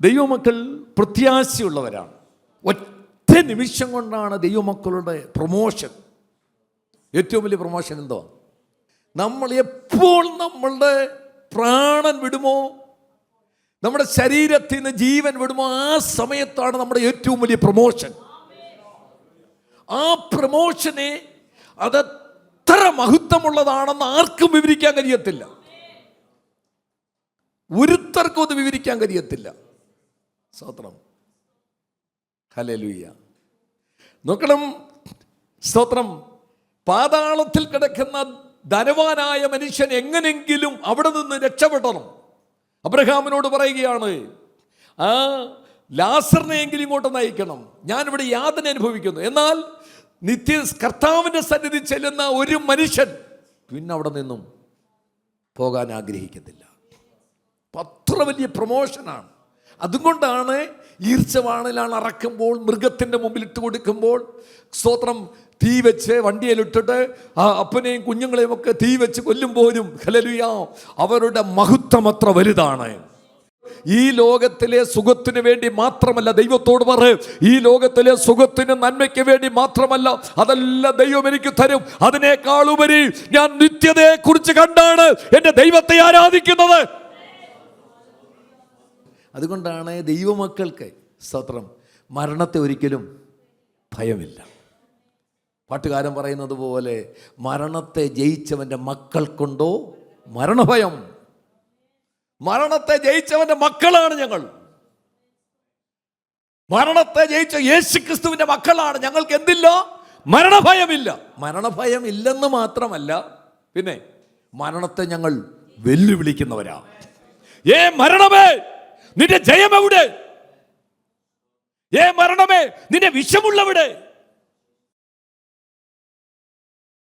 ദൈവമക്കൾ പ്രത്യാശയുള്ളവരാണ്. ഒറ്റ നിമിഷം കൊണ്ടാണ് ദൈവമക്കളുടെ പ്രൊമോഷൻ ഏറ്റവും വലിയ പ്രൊമോഷൻ എന്തോ? നമ്മൾ എപ്പോൾ നമ്മളുടെ പ്രാണൻ വിടുമോ? നമ്മുടെ ശരീരത്തിൽ നിന്ന് ജീവൻ വിടുമോ? ആ സമയത്താണ് നമ്മുടെ ഏറ്റവും വലിയ പ്രൊമോഷൻ ആ പ്രൊമോഷനെ അതെത്ര മഹത്വമുള്ളതാണെന്ന് ആർക്കും വിവരിക്കാൻ കഴിയത്തില്ല. ഒരുത്തർക്കും അത് വിവരിക്കാൻ കഴിയത്തില്ല. സ്തോത്രം. ഹലലുയ്യ നോക്കണം സ്തോത്രം. പാതാളത്തിൽ കിടക്കുന്ന ധനവാനായ മനുഷ്യൻ എങ്ങനെങ്കിലും അവിടെ നിന്ന് രക്ഷപ്പെടണം. അബ്രഹാമിനോട് പറയുകയാണ് ആ ലാസറിനെയെങ്കിലും ഇങ്ങോട്ട് നയിക്കണം. ഞാനിവിടെ യാതന അനുഭവിക്കുന്നു. എന്നാൽ നിത്യ കർത്താവിന്റെ സന്നിധി ചെല്ലുന്ന ഒരു മനുഷ്യൻ പിന്നെ അവിടെ നിന്നും പോകാൻ ആഗ്രഹിക്കത്തില്ല. അത്ര വലിയ പ്രൊമോഷനാണ് അതുകൊണ്ടാണ് ഈർച്ചവാണിലാണ് അറക്കുമ്പോൾ മൃഗത്തിന്റെ മുമ്പിൽ ഇട്ട് കൊടുക്കുമ്പോൾ സ്തോത്രം തീ വെച്ച് വണ്ടിയിലിട്ടിട്ട് ആ അപ്പനെയും കുഞ്ഞുങ്ങളെയും ഒക്കെ തീ വെച്ച് കൊല്ലുമ്പോഴും ഹലലുയാ അവരുടെ മഹത്വം അത്ര വലുതാണ്. ഈ ലോകത്തിലെ സുഖത്തിന് വേണ്ടി മാത്രമല്ല ദൈവത്തോട് പറ ഈ ലോകത്തിലെ സുഖത്തിന് നന്മയ്ക്ക് വേണ്ടി മാത്രമല്ല അതല്ല ദൈവം എനിക്ക് തരും. അതിനേക്കാളുപരി ഞാൻ നിത്യതയെ കുറിച്ച് കണ്ടാണ് എന്റെ ദൈവത്തെ ആരാധിക്കുന്നത്. അതുകൊണ്ടാണ് ദൈവമക്കൾക്ക് സ്തോത്രം. മരണത്തെ ഒരിക്കലും ഭയമില്ല. പാട്ടുകാരൻ പറയുന്നത് പോലെ മരണത്തെ ജയിച്ചവന്റെ മക്കൾക്കുണ്ടോ മരണഭയം? മരണത്തെ ജയിച്ചവന്റെ മക്കളാണ് ഞങ്ങൾ. മരണത്തെ ജയിച്ച യേശു ക്രിസ്തുവിന്റെ മക്കളാണ്. ഞങ്ങൾക്ക് എന്തില്ല? മരണഭയമില്ല. മരണഭയം ഇല്ലെന്ന് മാത്രമല്ല പിന്നെ മരണത്തെ ഞങ്ങൾ വെല്ലുവിളിക്കുന്നവരാ. ഏ മരണമേ! നിന്റെ ജയം എവിടെ? ഏ മരണമേ നിന്റെ വിഷമുള്ളവിടെ.